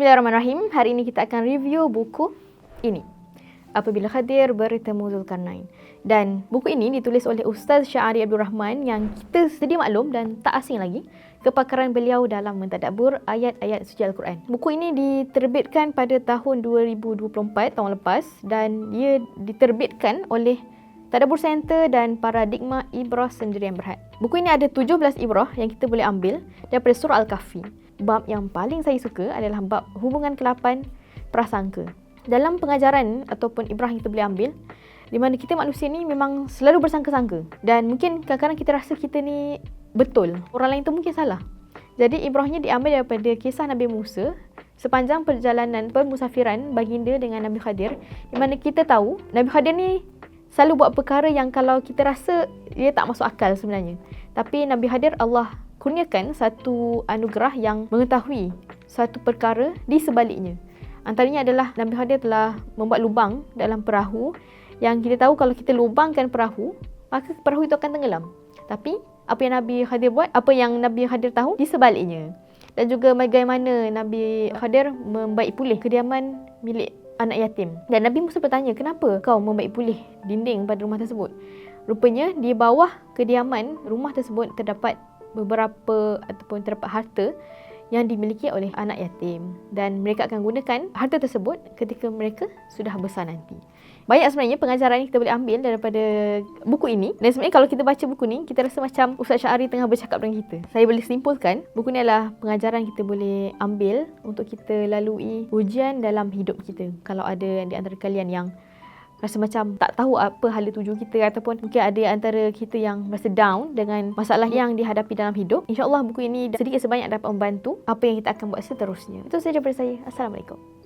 Bismillahirrahmanirrahim. Hari ini kita akan review buku ini. Apabila Khadir bertemu Zulkarnain. Dan buku ini ditulis oleh Ustaz Syahari Abdul Rahman yang kita sedia maklum dan tak asing lagi kepakaran beliau dalam mentadabur ayat-ayat suci Al-Quran. Buku ini diterbitkan pada tahun 2024, tahun lepas dan dia diterbitkan oleh Tadabur Center dan Paradigma Ibrah Sendirian Berhad. Buku ini ada 17 ibrah yang kita boleh ambil daripada surah Al-Kahfi bab yang paling saya suka adalah bab hubungan ke-8 prasangka. Dalam pengajaran ataupun ibrah yang kita boleh ambil, di mana kita manusia ni memang selalu bersangka-sangka. Dan mungkin kadang-kadang kita rasa kita ni betul. Orang lain tu mungkin salah. Jadi ibrahnya diambil daripada kisah Nabi Musa sepanjang perjalanan permusafiran baginda dengan Nabi Khadir. Di mana kita tahu Nabi Khadir ni selalu buat perkara yang kalau kita rasa dia tak masuk akal sebenarnya. Tapi Nabi Khadir Allah kurniakan satu anugerah yang mengetahui satu perkara di sebaliknya. Antaranya adalah Nabi Khadir telah membuat lubang dalam perahu yang kita tahu kalau kita lubangkan perahu, maka perahu itu akan tenggelam. Tapi apa yang Nabi Khadir buat, apa yang Nabi Khadir tahu di sebaliknya. Dan juga bagaimana Nabi Khadir membaik pulih kediaman milik anak yatim. Dan Nabi Musa bertanya, kenapa kau membaik pulih dinding pada rumah tersebut? Rupanya di bawah kediaman rumah tersebut terdapat beberapa ataupun terdapat harta yang dimiliki oleh anak yatim dan mereka akan gunakan harta tersebut ketika mereka sudah besar nanti. Banyak sebenarnya pengajaran yang kita boleh ambil daripada buku ini dan sebenarnya kalau kita baca buku ni kita rasa macam Ustaz Syahari tengah bercakap dengan kita. Saya boleh simpulkan buku ni adalah pengajaran kita boleh ambil untuk kita lalui ujian dalam hidup kita. Kalau ada di antara kalian yang rasa macam tak tahu apa hala tuju kita ataupun mungkin ada antara kita yang rasa down dengan masalah yang dihadapi dalam hidup. InsyaAllah buku ini sedikit sebanyak dapat membantu apa yang kita akan buat seterusnya. Itu saja daripada saya. Assalamualaikum.